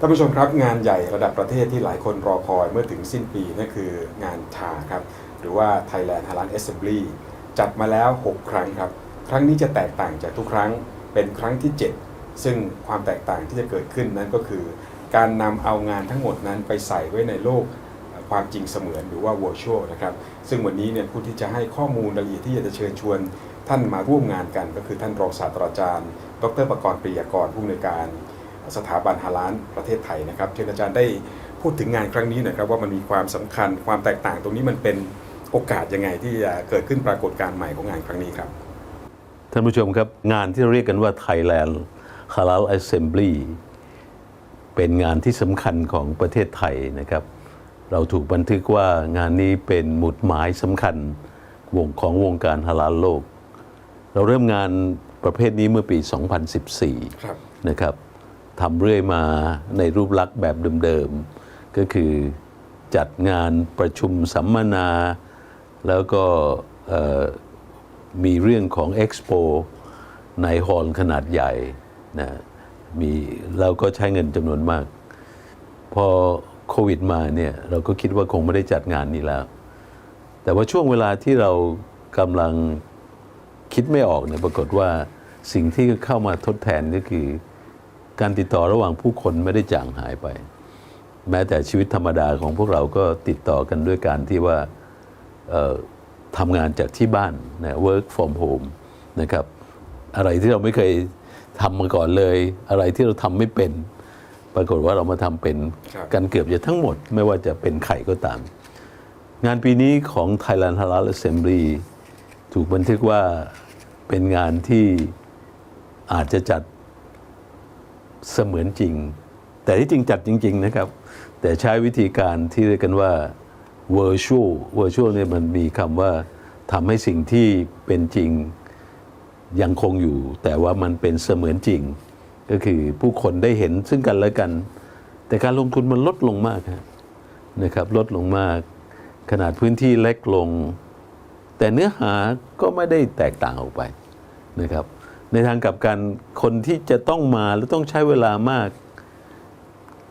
ท่านผู้ชมครับงานใหญ่ระดับประเทศที่หลายคนรอคอยเมื่อถึงสิ้นปีนั่นคืองานชาครับ หรือว่า Thailand Halal Assembly จัดมาแล้ว 6 ครั้งครับ ครั้งนี้จะแตกต่างจากทุกครั้งเป็นครั้งที่ 7 ซึ่งความแตกต่างที่จะเกิดขึ้นนั้นก็คือ การนำเอางานทั้งหมดนั้นไปใส่ไว้ในโลกความจริงเสมือนหรือว่า virtual นะครับ ซึ่งวันนี้เนี่ยผู้ที่จะให้ข้อมูลรายละเอียดที่อยากจะเชิญชวนท่านมาร่วมงานกัน ก็คือท่านรองศาสตราจารย์ ดรประกรณ์ปริยากรผู้อำนวยการ สถาบันฮาลานประเทศไทยนะครับเชิญอาจารย์ได้พูดถึงงานครั้งนี้หน่อยครับว่ามันมีความสำคัญความแตกต่างตรงนี้มันเป็นโอกาสยังไงที่จะเกิดขึ้นปรากฏการณ์ใหม่ของงานครั้งนี้ครับ ท่านผู้ชมครับงานที่เราเรียกกันว่า Thailand Halal Assembly เป็นงานที่สำคัญของประเทศไทยนะครับ เราถูกบันทึกว่างานนี้เป็นหมุดหมายสำคัญวงของวงการฮาลาลโลก เราเริ่มงานประเภทนี้เมื่อปี 2014ครับนะครับ ทำเรื่อยมาในรูปลักษณ์แบบเดิมๆ ก็คือจัดงานประชุมสัมมนา แล้วก็มีเรื่องของเอ็กซ์โปในฮอลล์ขนาดใหญ่นะมีเราก็ใช้เงินจำนวนมาก พอโควิดมาเนี่ยเราก็คิดว่าคงไม่ได้จัดงานนี้แล้ว แต่ว่าช่วงเวลาที่เรากำลังคิดไม่ออกเนี่ยปรากฏว่าสิ่งที่เข้ามาทดแทนก็คือ การติดต่อระหว่างผู้คนไม่ได้จางหายไป แม้แต่ชีวิตธรรมดาของพวกเราก็ติดต่อกันด้วยการที่ว่าเอ่อทำงานจากที่บ้านนะ work from home นะครับ อะไรที่เราไม่เคยทำมาก่อนเลย อะไรที่เราทำไม่เป็น ปรากฏว่าเรามาทำเป็นครับกันเกือบจะทั้งหมด ไม่ว่าจะเป็นใครก็ตาม งานปีนี้ของ Thailand Halal Assembly ถูกบันทึกว่าเป็นงานที่อาจจะจัด เสมือนจริง แต่ที่จริงจัดจริง ๆ นะครับ แต่ใช้วิธีการที่เรียกกันว่า virtual virtual เนี่ยมันมีคำว่าทำให้สิ่งที่เป็นจริงยังคงอยู่ แต่ว่ามันเป็นเสมือนจริง ก็คือผู้คนได้เห็นซึ่งกันและกัน แต่การลงทุนมันลดลงมากนะครับ ลดลงมาก ขนาดพื้นที่เล็กลง แต่เนื้อหาก็ไม่ได้แตกต่างออกไปนะครับ ในทางกลับกันคนที่จะต้องมาแล้วต้องใช้เวลามาก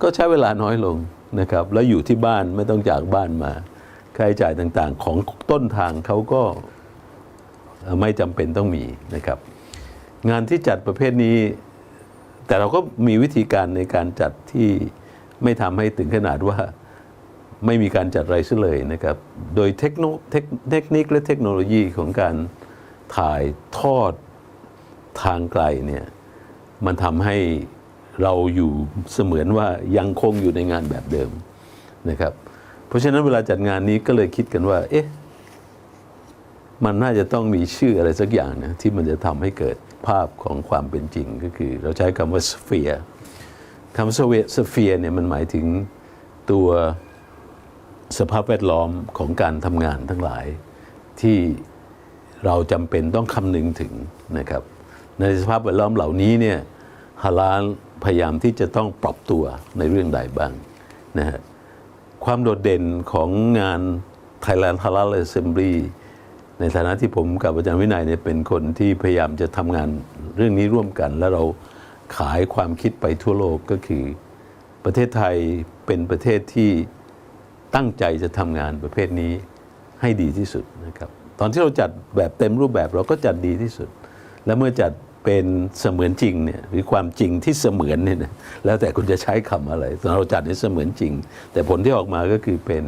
ก็ใช้เวลาน้อยลงนะครับ แล้วอยู่ที่บ้านไม่ต้องจากบ้านมาค่าใช้จ่ายต่างๆ ของต้นทางเขาก็ไม่จำเป็นต้องมีนะครับ งานที่จัดประเภทนี้ แต่เราก็มีวิธีการในการจัดที่ไม่ทำให้ถึงขนาดว่าไม่มีการจัดอะไรซะเลยนะครับ โดยเทคโนเทคนิคและเทคโนโลยีของการถ่ายทอด ทางไกลเนี่ยมันทำให้เราอยู่เสมือนว่ายังคงอยู่ในงานแบบเดิมนะครับ เพราะฉะนั้นเวลาจัดงานนี้ก็เลยคิดกันว่า เอ๊ะ มันน่าจะต้องมีชื่ออะไรสักอย่างนะที่มันจะทำให้เกิดภาพของความเป็นจริงก็คือ เราใช้คำว่าสเฟียคำว่าสเฟียเนี่ยมันหมายถึงตัวสภาพแวดล้อมของการทำงานทั้งหลายที่เราจำเป็นต้องคำนึงถึงนะครับ ในสภาพแวดล้อมเหล่านี้เนี่ยฮาลาลพยายามที่จะต้องปรับตัวในเรื่องใดบ้างนะฮะความโดดเด่นของงาน Thailand Halal Assembly ในฐานะที่ผมกับอาจารย์วินัยเนี่ยเป็นคนที่พยายามจะทำงานเรื่องนี้ร่วมกัน แล้วเราขายความคิดไปทั่วโลกก็คือ ประเทศไทยเป็นประเทศที่ตั้งใจจะทำงานประเภทนี้ให้ดีที่สุดนะครับตอนที่เราจัดแบบเต็มรูปแบบเราก็จัดดีที่สุด และเมื่อจัด เป็นเสมือนจริงเนี่ยหรือความจริงที่เสมือนเนี่ยแล้วแต่คุณจะใช้คำอะไรเราจัดนี่เสมือนจริง แต่ผลที่ออกมาก็คือเป็น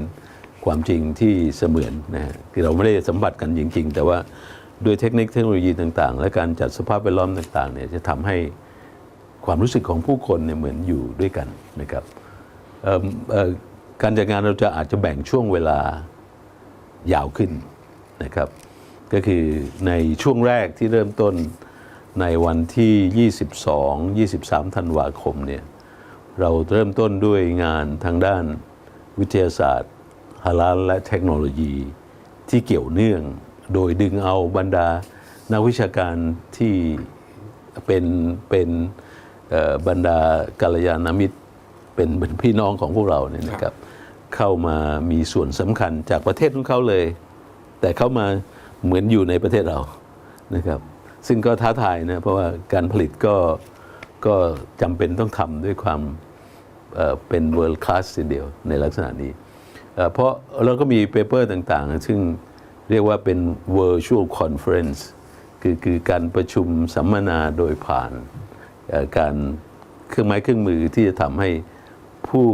ความจริงที่เสมือนนะฮะคือเราไม่ได้สัมผัสกันจริง ๆ แต่ว่าด้วยเทคนิคเทคโนโลยีต่าง ๆ และการจัดสภาพแวดล้อมต่างๆเนี่ยจะทำให้ความรู้สึกของผู้คนเนี่ยเหมือนอยู่ด้วยกันนะครับการจัดงานเราจะอาจจะแบ่งช่วงเวลายาวขึ้นนะครับ ก็คือในช่วงแรกที่เริ่มต้น ในวันที่ 22 23 ธันวาคมเนี่ยเราเริ่มต้นด้วยงานทางด้านวิทยาศาสตร์ฮาลาลและเทคโนโลยีที่เกี่ยวเนื่อง โดยดึงเอาบรรดานักวิชาการที่เป็นเป็นบรรดากัลยาณมิตรเป็นเป็นพี่น้องของพวกเราเนี่ยนะครับเข้ามามีส่วนสำคัญจากประเทศของเขาเลย แต่เขามาเหมือนอยู่ในประเทศเรานะครับ ซึ่งก็ท้าทายนะเพราะว่าการผลิตก็ก็จำเป็นต้องทำด้วยความเเป็น world class ทีเดียวในลักษณะนี้เเพราะเราก็มีเปเปอร์ต่างๆ ซึ่งเรียกว่าเป็น virtual conference คือคือการประชุมสัมมนาโดยผ่านการเครื่องไม้เครื่องมือที่จะทำให้ผู้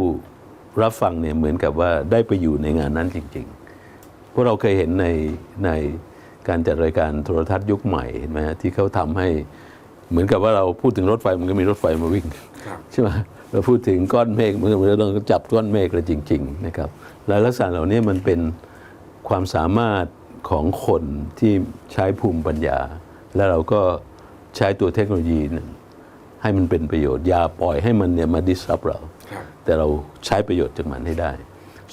รับฟังเนี่ยเหมือนกับว่าได้ไปอยู่ในงานนั้นจริงๆพวกเราเคยเห็นในใน การจัดรายการโทรทัศน์ยุคใหม่เห็นไหมฮะที่เขาทำให้เหมือนกับว่าเราพูดถึงรถไฟมันก็มีรถไฟมาวิ่งครับใช่ไหมเราพูดถึงก้อนเมฆมันเราต้องจับก้อนเมฆเลยจริง ๆ นะครับและลักษณะเหล่านี้มันเป็นความสามารถของคนที่ใช้ภูมิปัญญา แล้วเราก็ใช้ตัวเทคโนโลยีเนี่ยให้มันเป็นประโยชน์อย่าปล่อยให้มันเนี่ยมาดิสรับเราครับแต่เราใช้ประโยชน์จากมันให้ได้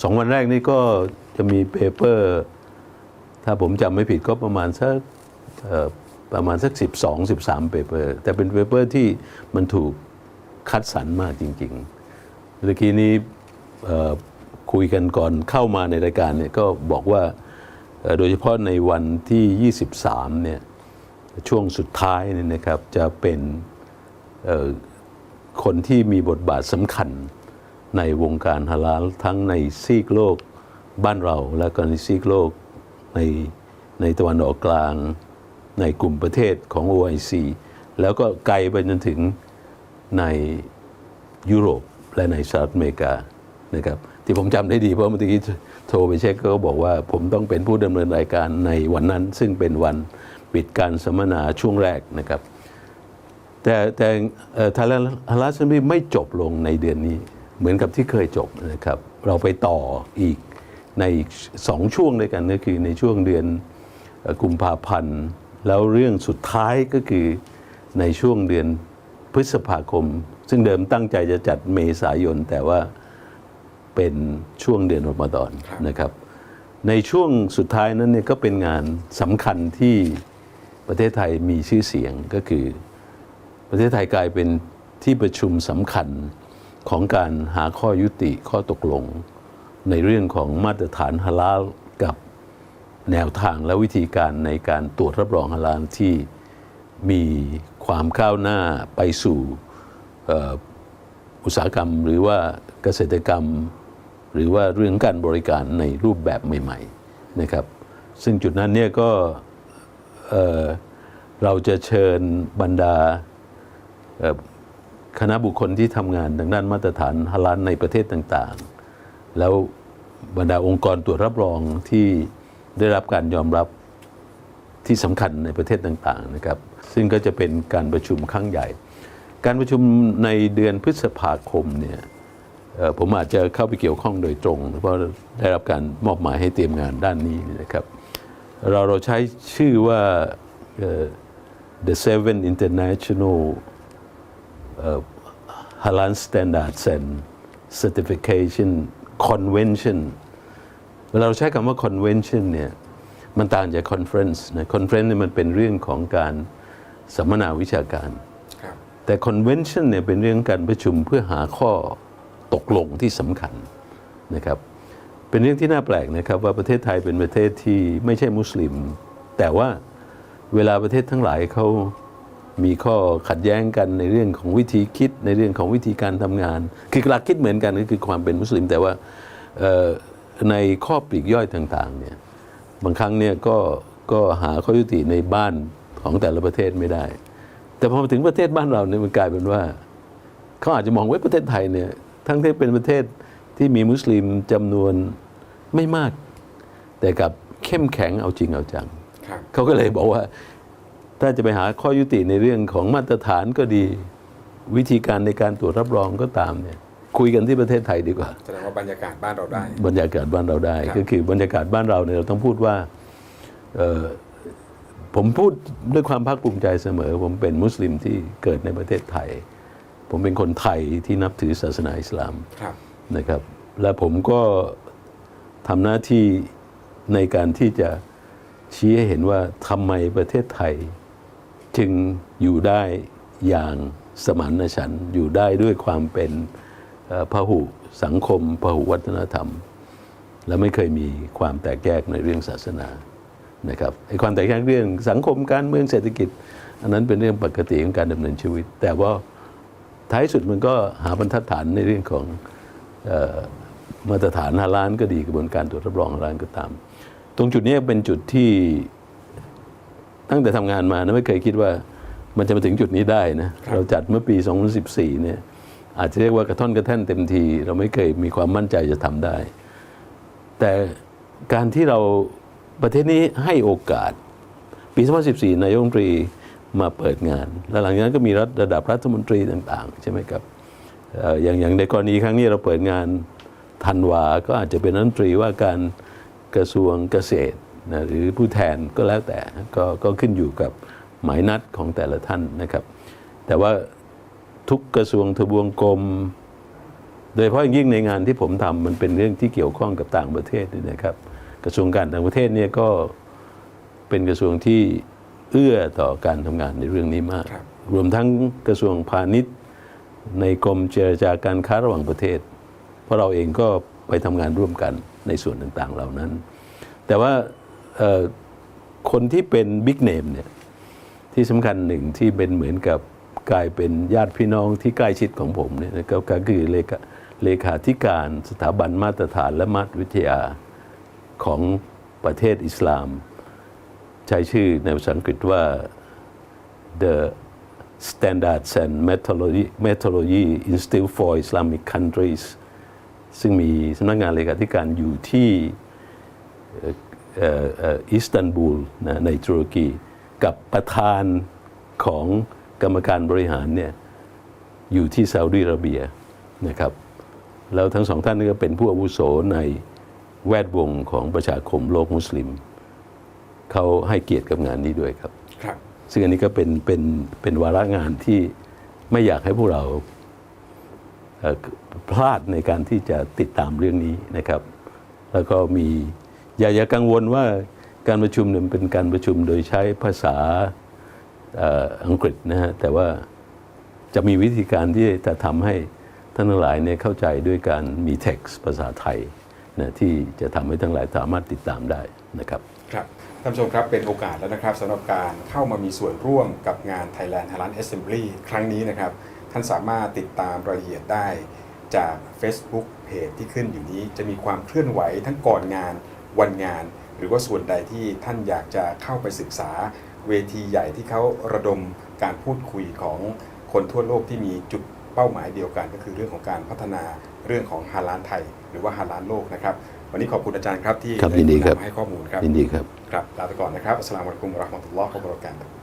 สองวันแรกนี้ก็จะมีเปเปอร์ ถ้าผมจำไม่ผิดก็ประมาณสักประมาณสัก 12 13เปเปอร์แต่เป็นเปเปอร์ที่มันถูกคัดสรรมากจริงๆเมื่อกี้นี้คุยกันก่อนเข้ามาในรายการเนี่ยก็บอกว่าโดยเฉพาะในวันที่ 23เนี่ยช่วงสุดท้ายเนี่ยนะครับจะเป็นคนที่มีบทบาทสำคัญในวงการฮาลาลทั้งในซีกโลกบ้านเราและก็ในซีกโลก ในในตะวันออกกลางในกลุ่มประเทศของ OIC แล้วก็ไกลไปจนถึงในยุโรปและในสหรัฐอเมริกานะครับที่ผมจำได้ดีเพราะเมื่อกี้โทรไปเช็คก็บอกว่า ผมต้องเป็นผู้ดำเนินรายการในวันนั้น ซึ่งเป็นวันปิดการสัมมนาช่วงแรกนะครับ แต่แต่ทยแลนด์ฮาราสมีไม่จบลงในเดือนนี้ เหมือนกับที่เคยจบนะครับ เราไปต่ออีก ในอีกสองช่วงด้วยกันก็คือในช่วงเดือนกุมภาพันธ์ แล้วเรื่องสุดท้ายก็คือในช่วงเดือนพฤษภาคม ซึ่งเดิมตั้งใจจะจัดเมษายน แต่ว่าเป็นช่วงเดือนรอมฎอนครับนะครับ ในช่วงสุดท้ายนั้นเนี่ยก็เป็นงานสำคัญที่ประเทศไทยมีชื่อเสียงก็คือประเทศไทยกลายเป็นที่ประชุมสำคัญของการหาข้อยุติข้อตกลง ในเรื่องของมาตรฐานฮาลาลกับแนวทางและวิธีการในการตรวจรับรองฮาลาลที่มีความก้าวหน้าไปสู่อุตสาหกรรม หรือว่าเกษตรกรรม หรือว่าเรื่องการบริการในรูปแบบใหม่ๆนะครับ ซึ่งจุดนั้นเนี่ยก็เเราจะเชิญบรรดาคณะบุคคลที่ทำงานทางด้านมาตรฐานฮาลาลในประเทศต่างๆ แล้วบรรดาองค์กรตรวจรับรองที่ได้รับการยอมรับที่สำคัญในประเทศต่างๆนะครับ ซึ่งก็จะเป็นการประชุมครั้งใหญ่ การประชุมในเดือนพฤษภาคมเนี่ยผมอาจจะเข้าไปเกี่ยวข้องโดยตรง เพราะได้รับการมอบหมายให้เตรียมงานด้านนี้นะครับ เราเราใช้ชื่อว่า the seven international Halal Standards and Certification Convention เวลาเราใช้คำว่า convention เนี่ยมันต่างจาก conference นะ conference เนี่ยมันเป็นเรื่องของการสัมมนาวิชาการครับแต่ convention เนี่ยเป็นเรื่องการประชุมเพื่อหาข้อตกลงที่สำคัญนะครับเป็นเรื่องที่น่าแปลกนะครับว่าประเทศไทยเป็นประเทศที่ไม่ใช่มุสลิม แต่ว่าเวลาประเทศทั้งหลายเขา มีข้อขัดแย้งกันในเรื่องของวิธีคิดในเรื่องของวิธีการทำงาน คือหลักคิดเหมือนกันก็คือความเป็นมุสลิม แต่ว่าเอ่อในข้อปลีกย่อยต่างๆเนี่ยบางครั้งเนี่ยก็ก็หาข้อยุติในบ้านของแต่ละประเทศไม่ได้ แต่พอมาถึงประเทศบ้านเราเนี่ยมันกลายเป็นว่าเขาอาจจะมองว่าประเทศไทยเนี่ยทั้งที่เป็นประเทศที่มีมุสลิมจำนวนไม่มาก แต่กลับเข้มแข็งเอาจริงเอาจังครับเขาก็เลยบอกว่า ถ้าจะไปหาข้อยุติในเรื่องของมาตรฐานก็ดี วิธีการในการตรวจรับรองก็ตามเนี่ยคุยกันที่ประเทศไทยดีกว่าแสดงว่าบรรยากาศบ้านเราได้ บรรยากาศบ้านเราได้ครับก็คือบรรยากาศบ้านเราเนี่ยเราต้องพูดว่าเอ่อผมพูดด้วยความภาคภูมิใจเสมอ ผมเป็นมุสลิมที่เกิดในประเทศไทย ผมเป็นคนไทยที่นับถือศาสนาอิสลามครับนะครับ และผมก็ทำหน้าที่ในการที่จะชี้ให้เห็นว่าทำไมประเทศไทย จึงอยู่ได้อย่างสมานฉันท์อยู่ได้ด้วยความเป็นพหุสังคมพหุวัฒนธรรม และไม่เคยมีความแตกแยกในเรื่องศาสนานะครับไอ้ความแตกแยกเรื่องสังคมการเมืองเศรษฐกิจ อันนั้นเป็นเรื่องปกติของการดำเนินชีวิต แต่ว่าท้ายสุดมันก็หาบรรทัดฐานในเรื่องของออมาตรฐานฮาลานก็ดีกระบวนการตรวจรับรองฮาลานก็ตาม ตรงจุดนี้เป็นจุดที่ ตั้งแต่ทำงานมานะไม่เคยคิดว่ามันจะมาถึงจุดนี้ได้นะเราจัดเมื่อปี 2014 เนี่ยอาจจะเรียกว่ากระท่อนกระแท่นเต็มที เราไม่เคยมีความมั่นใจจะทำได้ แต่การที่เราประเทศนี้ให้โอกาส ปี 2014 นายกรัฐมนตรีมาเปิดงาน แล้วหลังจากนั้นก็มีรัฐระดับรัฐมนตรีต่าง ๆ ใช่ไหมครับเอ่ออย่างอย่างในกรณีครั้งนี้เราเปิดงานธันวา ก็อาจจะเป็นรัฐมนตรีว่าการกระทรวงเกษตร นะหรือผู้แทนก็แล้วแต่ก็ก็ขึ้นอยู่กับหมายนัดของแต่ละท่านนะครับ แต่ว่าทุกกระทรวงทบวงกรม โดยเฉพาะอย่างยิ่งในงานที่ผมทำมันเป็นเรื่องที่เกี่ยวข้องกับต่างประเทศนี่นะครับ กระทรวงการต่างประเทศเนี่ยก็เป็นกระทรวงที่เอื้อต่อการทำงานในเรื่องนี้มากครับรวมทั้งกระทรวงพาณิชย์ ในกรมเจรจาการค้าระหว่างประเทศ เพราะเราเองก็ไปทำงานร่วมกันในส่วนต่างๆเหล่านั้น แต่ว่าเอ่อ คนที่เป็นบิ๊กเนมเนี่ยที่สำคัญหนึ่งที่เป็นเหมือนกับกลายเป็นญาติพี่น้องที่ใกล้ชิดของผมเนี่ยนะครับก็คือเลขาเลขาธิการสถาบันมาตรฐานและมาตรวิทยาของประเทศอิสลาม ใช้ชื่อในภาษาอังกฤษว่า the standards and methodology, methodology Institute for Islamic Countries ซึ่งมีสำนักงานเลขาธิการอยู่ที่ อ่อเอ่อเอ่ออิสตันบูลนะในตุรกีกับประธานของกรรมการบริหารเนี่ยอยู่ที่ซาอุดิอาระเบียนะครับแล้วทั้งสองท่านนี้ก็เป็นผู้อาวุโสในแวดวงของประชาคมโลกมุสลิม เขาให้เกียรติกับงานนี้ด้วยครับครับ ซึ่งอันนี้ก็เป็นเป็นเป็นวาระงานที่ไม่อยากให้พวกเราเอ่อพลาดในการที่จะติดตามเรื่องนี้นะครับ แล้วก็มี อย่าอย่ากังวลว่าการประชุมเนี่ยเป็นการประชุมโดยใช้ภาษาอังกฤษนะฮะแต่ว่าจะมีวิธีการที่จะทำให้ท่านทั้งหลายเนี่ยเข้าใจด้วยการมี text ภาษาไทยนะที่จะทำให้ทั้งหลายสามารถติดตามได้นะครับครับท่านผู้ชมครับเป็นโอกาสแล้วนะครับสำหรับการเข้ามามีส่วนร่วมกับงาน Thailand h a l a n d Assembly ครั้งนี้นะครับ ท่านสามารถติดตามรายละเอียดได้จาก Facebook เพจที่ขึ้นอยู่นี้จะมีความเคลื่อนไหวทั้งก่อนงาน วันงาน หรือว่าส่วนใดที่ท่านอยากจะเข้าไปศึกษาเวทีใหญ่ที่เขาระดมการพูดคุยของคนทั่วโลกที่มีจุดเป้าหมายเดียวกัน ก็คือเรื่องของการพัฒนาเรื่องของฮาลานไทย หรือว่าฮาลานโลกนะครับ วันนี้ขอบคุณอาจารย์ครับที่ครับได้ยินดีครับนำมาให้ข้อมูลครับยินดีครับครับลาไปก่อนนะครับอัสสลามุอะลัยกุมวะเราะห์มะตุลลอฮ์วะบะเราะกาตุฮ์